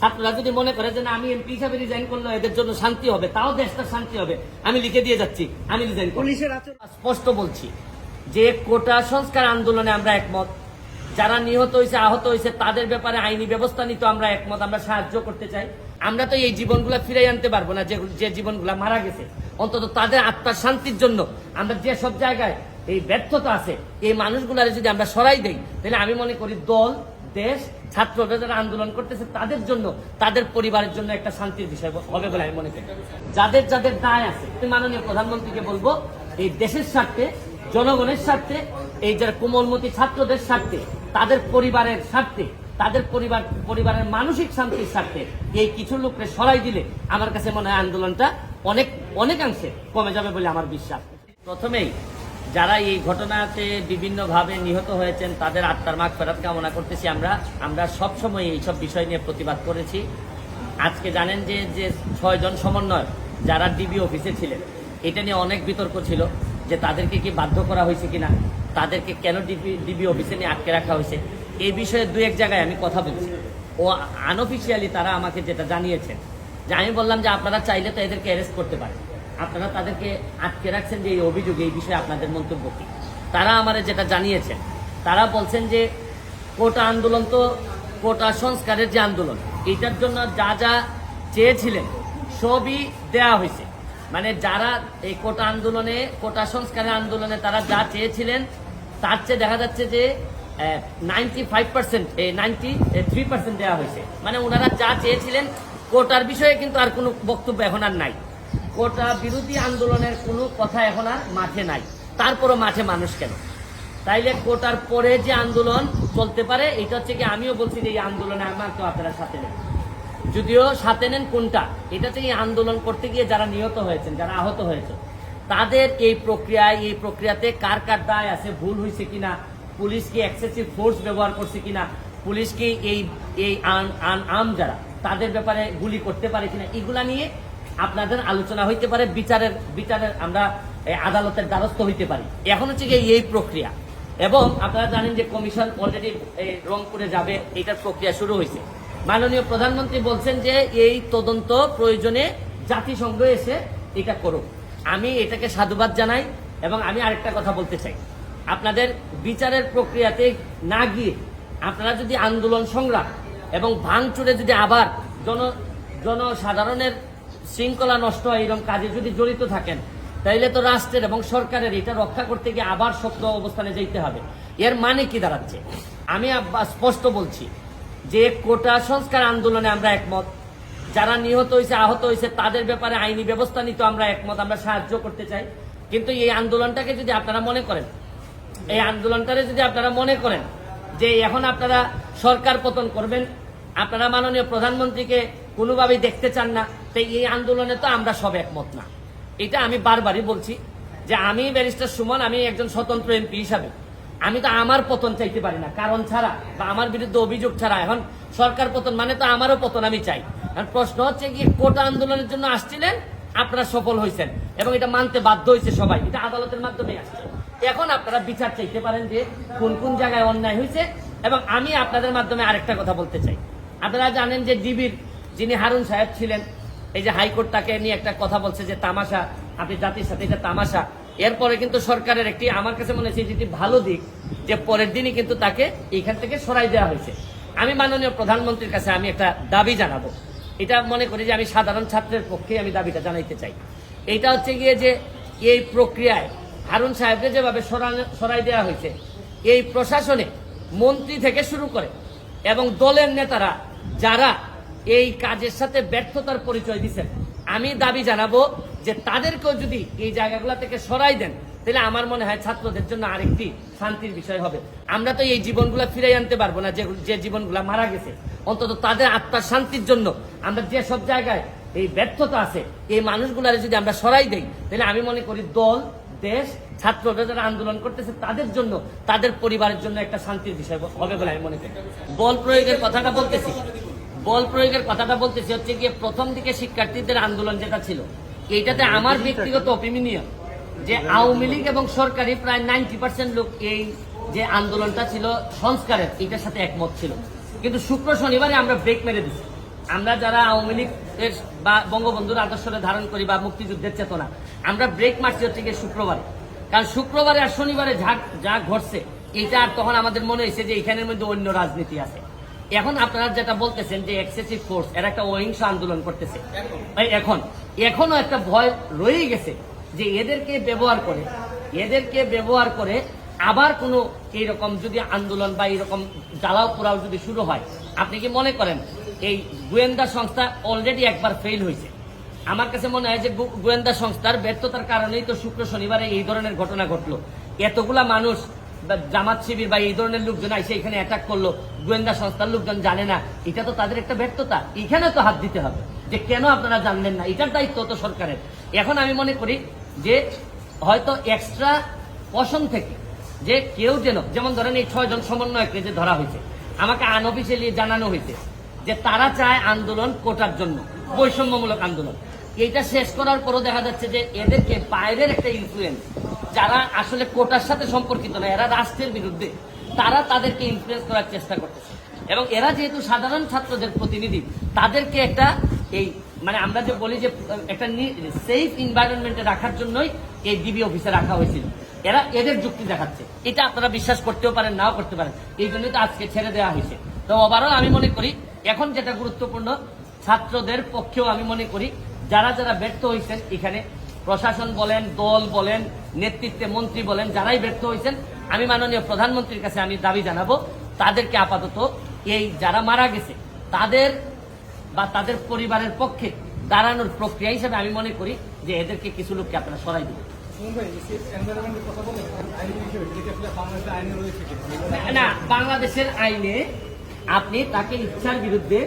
ছাত্ররা যদি মনে করে যে না আমি এমপি হিসাবে রিজাইন করলে এদের জন্য শান্তি হবে তাও দেশটা শান্তি হবে। আমি লিখে দিয়ে যাচ্ছি আমি রিজাইন পুলিশের স্পষ্ট বলছি যে কোটা সংস্কার আন্দোলনে আমরা একমত। যারা নিহত হয়েছে আহত হয়েছে তাদের ব্যাপারে আইনি ব্যবস্থা নিতে আমরা একমত আমরা সাহায্য করতে চাই। আমরা তো এই জীবনগুলা ফিরে আনতে পারব না যে যে জীবনগুলা মারা গেছে। অন্তত তাদের আত্মার শান্তির জন্য আমরা যে সব জায়গায় এই ব্যর্থতা আছে এই মানুষগুলারে যদি আমরা সরাই দেই তাহলে আমি মনে করি দল দেশ, ছাত্ররা যারা আন্দোলন করতেছে তাদের জন্য, তাদের পরিবারের জন্য একটা শান্তির বিষয় হবে বলে আমি মনে করি। যাদের যাদের দায় আছে মাননীয় প্রধানমন্ত্রীকে বলব, এই দেশের স্বার্থে, জনগণের স্বার্থে, এই যারা কোমলমতি ছাত্রদের স্বার্থে, তাদের পরিবারের স্বার্থে, তাদের পরিবার, পরিবারের মানসিক শান্তির স্বার্থে, এই কিছু লোককে সরাই দিলে আমার কাছে মনে হয় আন্দোলনটা অনেক, অনেকাংশে কমে যাবে বলে আমার বিশ্বাস। প্রথমেই যারা এই ঘটনাতে বিভিন্নভাবে নিহত হয়েছেন, তাদের আত্মার মাগ ফেরত কামনা করতেছি আমরা। আমরা সবসময় এইসব বিষয় নিয়ে প্রতিবাদ করেছি। আজকে জানেন যে যে ছয়জন সমন্বয় যারা ডিবি অফিসে ছিলেন, এটা নিয়ে অনেক বিতর্ক ছিল যে তাদেরকে কি বাধ্য করা হয়েছে কিনা, তাদেরকে কেন ডিবি ডিবি অফিসে নিয়ে আটকে রাখা হয়েছে। এই বিষয়ে দু এক জায়গায় আমি কথা বলছি। ও আনঅফিসিয়ালি তারা আমাকে যেটা জানিয়েছেন, যে আমি বললাম যে আপনারা চাইলে তো এদেরকে অ্যারেস্ট করতে পারেন। আপনারা তাদেরকে আটকে রাখছেন যে এই অভিযোগ, এই বিষয়ে আপনাদের মন্তব্য কি? তারা আমারে যেটা জানিয়েছেন, তারা বলছেন যে কোটা আন্দোলন তো কোটা সংস্কারের যে আন্দোলন, এটার জন্য যা যা চেয়েছিলেন সবই দেয়া হয়েছে। মানে যারা এই কোটা আন্দোলনে, কোটা সংস্কারের আন্দোলনে তারা যা চেয়েছিলেন, তার চেয়ে দেখা যাচ্ছে যে ninety five percent ninety three percent দেওয়া হয়েছে। মানে ওনারা যা চেয়েছিলেন, কোটার বিষয়ে কিন্তু আর কোনো বক্তব্য এখন আর নাই। কোটা বিরোধী আন্দোলনের কোনো কথা এখন আর মাঠে নাই। তারপরও মাঠে মানুষ কেন? তাইলে কোটার পরে যে আন্দোলন চলতে পারে, এটা হচ্ছে কি আমিও বলছি যে এই আন্দোলনে আমার তো আপনারা সাথে নেন যদিও সাথে নেন কোনটা, এটা হচ্ছে আন্দোলন করতে গিয়ে যারা নিহত হয়েছেন, যারা আহত হয়েছে তাদের এই প্রক্রিয়ায়, এই প্রক্রিয়াতে কার কার দায় আছে, ভুল হয়েছে কিনা, পুলিশ কি এক্সেসিভ ফোর্স ব্যবহার করছে কিনা, পুলিশ কি এই এই আন- আন- আম যারা, তাদের ব্যাপারে গুলি করতে পারে কিনা, এগুলা নিয়ে আপনাদের আলোচনা হইতে পারে, বিচারের বিচারের আমরা আদালতের দ্বারস্থ হইতে পারি। এখন হচ্ছে গিয়ে এই প্রক্রিয়া। এবং আপনারা জানেন যে কমিশন অলরেডি রংপুরে যাবে এটার প্রক্রিয়া শুরু হয়েছে মাননীয় প্রধানমন্ত্রী বলছেন যে এই তদন্ত প্রয়োজনে জাতিসংঘ এসে এটা করুক। আমি এটাকে সাধুবাদ জানাই এবং আমি আরেকটা কথা বলতে চাই। আপনাদের বিচারের প্রক্রিয়াতে না গিয়ে আপনারা যদি আন্দোলন সংগ্রাম এবং ভাঙচুরে যদি আবার জন, জনসাধারণের শৃঙ্খলা নষ্ট হয়, এরকম কাজে যদি জড়িত থাকেন, তাইলে তো রাষ্ট্রের এবং সরকারের এটা রক্ষা করতে গিয়ে আবার শক্ত অবস্থানে যেতে হবে। এর মানে কি দাঁড়াচ্ছে? আমি স্পষ্ট বলছি যে কোটা সংস্কার আন্দোলনে আমরা একমত। যারা নিহত হয়েছে আহত হয়েছে তাদের ব্যাপারে আইনি ব্যবস্থা নিতে আমরা একমত, আমরা সাহায্য করতে চাই। কিন্তু এই আন্দোলনটাকে যদি আপনারা মনে করেন, এই আন্দোলনটারে যদি আপনারা মনে করেন যে এখন আপনারা সরকার পতন করবেন, আপনারা মাননীয় প্রধানমন্ত্রীকে কোনোভাবেই দেখতে চান না তাই এই আন্দোলনে তো আমরা সব একমত না। এটা আমি বারবারই বলছি যে আমি ব্যারিস্টার সুমন, আমি একজন স্বতন্ত্র এমপি হিসাবে। আমি তো আমার পতন চাইতে পারি না। কারণ ছাড়া বা আমার বিরুদ্ধে অভিযোগ ছাড়া এখন সরকার পতন মানে তো আমারও পতন আমি চাই। এখন প্রশ্ন হচ্ছে কি, কোটা আন্দোলনের জন্য আসছিলেন? আপনারা সফল হয়েছেন। এবং এটা মানতে বাধ্য হয়েছে সবাই। এটা আদালতের মাধ্যমে আসছে। এখন আপনারা বিচার চাইতে পারেন যে কোন কোন জায়গায় অন্যায় হয়েছে। এবং আমি আপনাদের মাধ্যমে আরেকটা কথা বলতে চাই। আপনারা জানেন যে ডিবির যিনি হারুন সাহেব ছিলেন এই যে হাইকোর্ট তাকে নিয়ে একটা কথা বলছে যে তামাশা, আপনি জাতির সাথে এটা তামাশা, এরপরে কিন্তু সরকারের একটি, আমার কাছে মনে হচ্ছে যেটি ভালো দিক যে পরের দিনই কিন্তু তাকে এখান থেকে সরাই দেওয়া হয়েছে। আমি মাননীয় প্রধানমন্ত্রীর কাছে আমি একটা দাবি জানাব। এটা মনে করি যে আমি সাধারণ ছাত্রের পক্ষে আমি দাবিটা জানাইতে চাই। এইটা হচ্ছে গিয়ে যে এই প্রক্রিয়ায় হারুন সাহেবকে যেভাবে সরাই দেওয়া হয়েছে, এই প্রশাসনে মন্ত্রী থেকে শুরু করে এবং দলের নেতারা, যারা এই কাজের সাথে ব্যর্থতার পরিচয় দিচ্ছেন আমি দাবি জানাব যে তাদেরকেও যদি এই জায়গাগুলো থেকে সরাই দেন, তাহলে আমার মনে হয় ছাত্রদের জন্য আরেকটি শান্তির বিষয় হবে। আমরা তো এই জীবনগুলো ফিরাই আনতে পারব না, যে যে জীবনগুলো মারা গেছে। অন্তত তাদের আত্মার শান্তির জন্য আমরা যে সব জায়গায় এই ব্যর্থতা আছে, এই মানুষগুলারে যদি আমরা সরাই দেই, তাহলে আমি মনে করি দল, দেশ, ছাত্ররা যারা আন্দোলন করতেছে, তাদের জন্য, তাদের পরিবারের জন্য একটা শান্তির বিষয় হবে বলে আমি মনে করি। বল প্রয়োগের কথাটা বলতেছি। বল প্রয়োগের কথাটা বলতেছি হচ্ছে গিয়ে প্রথম দিকে শিক্ষার্থীদের আন্দোলন যেটা ছিল এইটাতে আমার ব্যক্তিগত অপিনিয়ন যে আওয়ামী লীগ এবং সরকারি প্রায় নাইনটি পার্সেন্ট লোক এই যে আন্দোলনটা ছিল সংস্কারের এটার সাথে একমত ছিল। কিন্তু শুক্র শনিবারে আমরা ব্রেক মেরে দিচ্ছি আমরা যারা আওয়ামী লীগের বা বঙ্গবন্ধুর আদর্শরে ধারণ করি বা মুক্তিযুদ্ধের চেতনা আমরা ব্রেক মারছি হচ্ছে গিয়ে শুক্রবারে। কারণ শুক্রবারে আর শনিবারে যা যা ঘটছে এটা আর তখন আমাদের মনে হয়েছে যে এখানের মধ্যে অন্য রাজনীতি আছে। এখন আপনারা যেটা বলতেছেন যে এক্সেসিভ ফোর্স এরা একটা অহিংস আন্দোলন করতেছে। এখন এখনও একটা ভয় রয়ে গেছে যে এদেরকে ব্যবহার করে, এদেরকে ব্যবহার করে আবার কোনো এইরকম যদি আন্দোলন বা এরকম জ্বালাও পোড়াও যদি শুরু হয়, আপনি কি মনে করেন এই গোয়েন্দা সংস্থা অলরেডি একবার ফেল হয়েছে? আমার কাছে মনে হয় যে গোয়েন্দা সংস্থার ব্যর্থতার কারণেই তো শুক্র শনিবারে এই ধরনের ঘটনা ঘটলো। এতগুলা মানুষ জামাত শিবির বা এই ধরনের লোকজন এসে এখানে অ্যাটাক করল, গোয়েন্দা সংস্থার লোকজন জানে না। এটা তো তাদের একটা ব্যর্থতা। এখানে তো হাত দিতে হবে যে কেন আপনারা জানলেন না? এটার দায়িত্ব তো সরকারের। এখন আমি মনে করি যে হয়তো এক্সট্রা পশন থেকে যে কেউ যেন, যেমন ধরেন এই ছয়জন সমন্বয়কে যে ধরা হয়েছে, আমাকে আনঅফিসিয়ালি জানানো হয়েছে যে তারা চায় আন্দোলন কোটার জন্য, বৈষম্যমূলক আন্দোলন। এইটা শেষ করার পরও দেখা যাচ্ছে যে এদেরকে বাইরের একটা ইনফ্লুয়েন্স যারা আসলে কোটার সাথে সম্পর্কিত না, এরা রাষ্ট্রের বিরুদ্ধে, তারা তাদেরকে ইনফ্লুয়েন্স করার চেষ্টা করতেছে। এবং এরা যেহেতু সাধারণ ছাত্রদের প্রতিনিধি, তাদেরকে একটা এই মানে আমরা যে বলি যে, একটা সেফ এনভায়রনমেন্টে রাখার জন্যই এই ডিবি অফিসে রাখা হয়েছিল। এরা এদের যুক্তি দেখাচ্ছে। এটা আপনারা বিশ্বাস করতেও পারেন, নাও করতে পারেন। এই জন্যই তো আজকে ছেড়ে দেওয়া হয়েছে। তো ওভারঅল আমি মনে করি, এখন যেটা গুরুত্বপূর্ণ, ছাত্রদের পক্ষেও আমি মনে করি, যারা যারা ব্যর্থ হয়েছেন, এখানে প্রশাসন বলেন দল বলেন নেতৃত্বে মন্ত্রী বলেন যারাই ব্যর্থ হয়েছেন আমি মাননীয় প্রধানমন্ত্রীর কাছে আমি দাবি জানাব তাদেরকে আপাতত এই যারা মারা গেছে তাদের বা তাদের পরিবারের পক্ষে দাঁড়ানোর প্রক্রিয়া হিসেবে আমি মনে করি যে এদেরকে কিছু লোককে আপনারা সরাই দিবেন। না বাংলাদেশের আইনে আপনি তাকে ইচ্ছার বিরুদ্ধে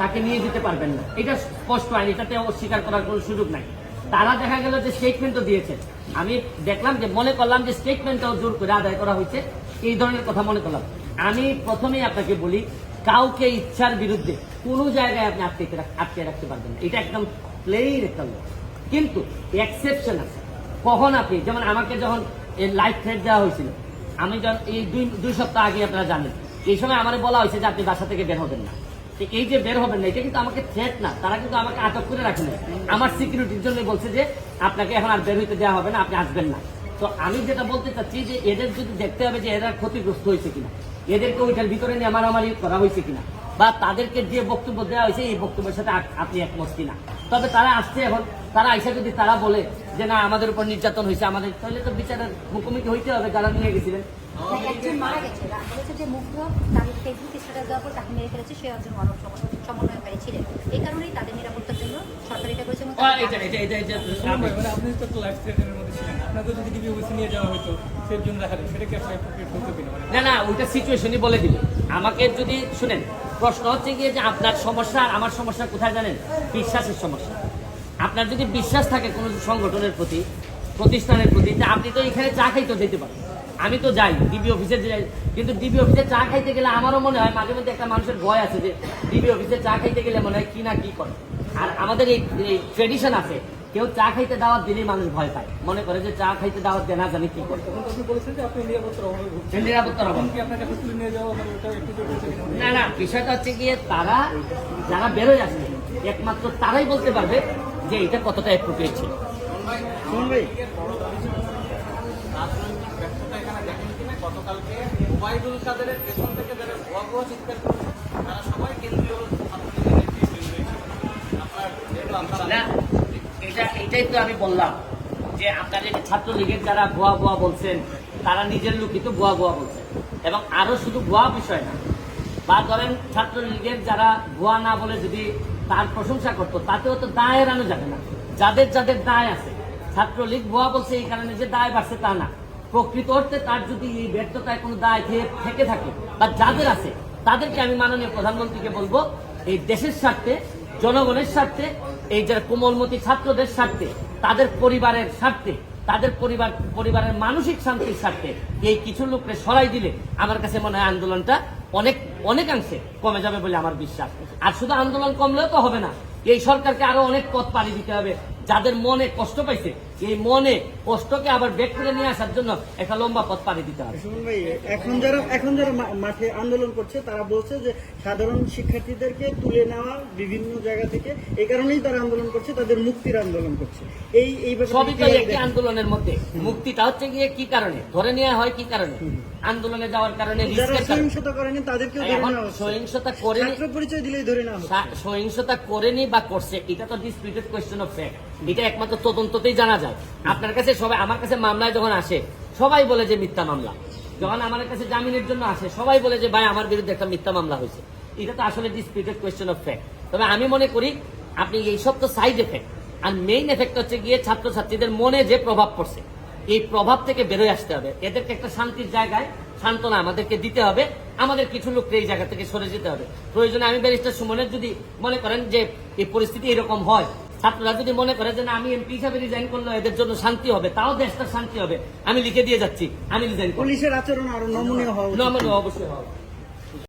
তাকে নিয়ে যেতে পারবেন না। এটা স্পষ্ট আইন এটাতে অস্বীকার করার কোনো সুযোগ নাই। তারা দেখা গেল যে স্টেটমেন্টও দিয়েছে। আমি দেখলাম যে, মনে করলাম যে স্টেটমেন্টটাও জোর করে আদায় করা হয়েছে। এই ধরনের কথা মনে করলাম। আমি প্রথমেই আপনাকে বলি, কাউকে ইচ্ছার বিরুদ্ধে কোনো জায়গায় আপনি আটকে আটকে রাখতে পারবেন না। এটা একদম প্লেইন একটা law। কিন্তু এক্সেপশন আছে। কখন আপনি, যেমন আমাকে যখন লাইফ থ্রেট দেওয়া হয়েছিল, আমি যখন এই দুই দুই সপ্তাহ আগে আপনারা জানেন, এই সময় আমার বলা হয়েছে যে আপনি বাসা থেকে বের হবেন না। এই যে বের হবেন না, এটা কিন্তু আমাকে থ্রেট না, তারা কিন্তু আমাকে আটক করে রাখে না আমার সিকিউরিটির জন্য বলছে যে, আপনাকে এখন আর বের হইতে দেওয়া হবে না, আপনি আসবেন না। তো আমি যেটা বলতে চাচ্ছি যে, এদের যদি দেখতে হবে যে এরা ক্ষতিগ্রস্ত হয়েছে কিনা, এদেরকে ওইটার ভিতরে নিয়ে মারামারি করা হয়েছে কিনা, বা তাদেরকে যে বক্তব্য দেওয়া হয়েছে, এই বক্তব্যের সাথে আপ- আপনি একমত কিনা। তবে তারা আসছে এখন, তারা আইসা যদি তারা বলে যে না আমাদের উপর নির্যাতন হয়েছে আমাদের তাহলে তো বিচারের মুখোমুখি হইতে হবে যারা নিয়ে গেছিলেন। একজন মারা গেছে বলেছে যে মুগ্ধ তার ফেসবুক স্ট্যাটাস দেওয়ার পর তাকে মেরে ফেলেছে সে একজন মানব সমন্বয়কারী ছিলেন। এই কারণেই তাদের নিরাপত্তার জন্য সরকার এটা করেছে ভাই আপনি- মানে তো একটা লাইফ থ্রেটের মধ্যে ছিলেন। আপনাকে যদি ডিবি অফিসে নিয়ে যাওয়া হতো সেফ জন্য রাখা সেটা কি আসলে হতো কিনা? মানে না না ওইটা সিচুয়েশনই বলে দিবে আমাকে যদি শুনেন প্রশ্ন হচ্ছে গিয়ে যে আপনার সমস্যা আর আমার সমস্যা কোথায় জানেন? বিশ্বাসের সমস্যা। আপনার যদি বিশ্বাস থাকে কোনো সংগঠনের প্রতি প্রতিষ্ঠানের প্রতি তা আপনি তো এখানে চা খাইতে যেতে পারেন। আমি তো যাই ডিবি অফিসে যাই কিন্তু ডিবি অফিসে চা খাইতে গেলে আমারও মনে হয় মাঝে মধ্যে একটা মানুষের ভয় আছে যে ডিবি অফিসে চা খাইতে গেলে মনে হয় কি না কি করে। আর আমাদের এই ট্রেডিশন আছে কেউ চা খাইতে দাওয়াত দিলেই মানুষ ভয় পায়। মনে করে যে চা খাইতে দাওয়াত দেয় না জানি কি করে না না বিষয়টা হচ্ছে গিয়ে তারা যারা বেরোয় আসবে একমাত্র তারাই বলতে পারবে যে এটা কতটা অ্যাপ্রোপ্রিয়েট ছিল? কিনা গতকালকে ওবায়দুল কাদেরের পেছন থেকে যারা ভুয়া ভুয়া চিৎকার করেছে তারা সবাই কেন্দ্রীয় এটা এটাই তো আমি বললাম যে আপনার এই ছাত্রলীগের যারা ভুয়া ভুয়া বলছেন তারা নিজের লোকই তো ভুয়া ভুয়া বলছেন। এবং আরও শুধু ভুয়া বিষয় না বা ধরেন ছাত্রলীগের যারা ভুয়া না বলে যদি তার প্রশংসা করতো, তাতেও তো দায় এড়ানো যাবে না। যাদের যাদের দায় আছে, ছাত্রলীগ ভুয়া বলছে এই কারণে যে দায় বাড়ছে তা না। প্রকৃত অর্থে তার যদি এই ব্যর্থতায় কোনো দায় থেকে- থেকে থাকে বা যাদের আছে, তাদেরকে আমি মাননীয় প্রধানমন্ত্রীকে বলব, এই দেশের স্বার্থে, জনগণের স্বার্থে, এই যারা কোমলমতি ছাত্রদের স্বার্থে, তাদের পরিবারের স্বার্থে, তাদের পরিবার, পরিবারের মানসিক শান্তির স্বার্থে এই কিছু লোককে সরাই দিলে আমার কাছে মনে হয় আন্দোলনটা অনেক অনেকাংশে কমে যাবে বলে আমার বিশ্বাস। আর শুধু আন্দোলন কমলেও তো হবে না। এই সরকারকে আরও অনেক পথ পাড়ি দিতে হবে। যাদের মনে কষ্ট পাইছে এই মনে কষ্টকে আবার বেগ করে নিয়ে আসার জন্য একটা লম্বা পথ পাড়ি দিতে হবে। এখন যারা এখন যারা মাঠে আন্দোলন করছে তারা বলছে যে সাধারণ শিক্ষার্থীদেরকে তুলে নেওয়া বিভিন্ন জায়গা থেকে এই কারণেই তারা আন্দোলন করছে তাদের মুক্তির আন্দোলন করছে। এই এই সবই তো একটি আন্দোলনের মধ্যে। মুক্তিটা হচ্ছে গিয়ে কি কারণে? ধরে নেওয়া হয় কি কারণে? আন্দোলনে যাওয়ার কারণে সহিংসতা করেনি তাদেরকেও সহিংসতা পরিচয় দিলেই ধরে সা- সহিংসতা করেনি বা করছে এটা তো ডিসপিউটেড কোয়েশ্চেন অফ ফ্যাক্ট এটা একমাত্র তদন্ততেই জানা যায়। আপনার কাছে সবাই আমার কাছে মামলায় যখন আসে সবাই বলে যে মিথ্যা মামলা। যখন আমার কাছে জামিনের জন্য আসে সবাই বলে যে ভাই আমার বিরুদ্ধে একটা মিথ্যা মামলা হয়েছে। এটা তো আসলে ডিসপিউটেড কোয়েশ্চেন অফ ফ্যাক্ট তবে আমি মনে করি আপনি এইসব তো সাইড এফেক্ট আর মেইন এফেক্ট হচ্ছে গিয়ে ছাত্রছাত্রীদের মনে যে প্রভাব পড়ছে। এই প্রভাব থেকে বেরোয় আসতে হবে। এদেরকে একটা শান্তির জায়গায় সান্ত্বনা আমাদেরকে দিতে হবে। আমাদের কিছু লোককে এই জায়গা থেকে সরে যেতে হবে। প্রয়োজনে আমি ব্যারিস্টার সুমনের যদি মনে করেন যে এই পরিস্থিতি এরকম হয় ছাত্ররা যদি মনে করে যে না আমি এমপি হিসাবে রিজাইন করলে এদের জন্য শান্তি হবে তাও দেশটা শান্তি হবে। আমি লিখে দিয়ে যাচ্ছি। আমি রিজাইন পুলিশের আচরণ আরও নমনীয় হওয়া নমনীয় অবশ্যই হবে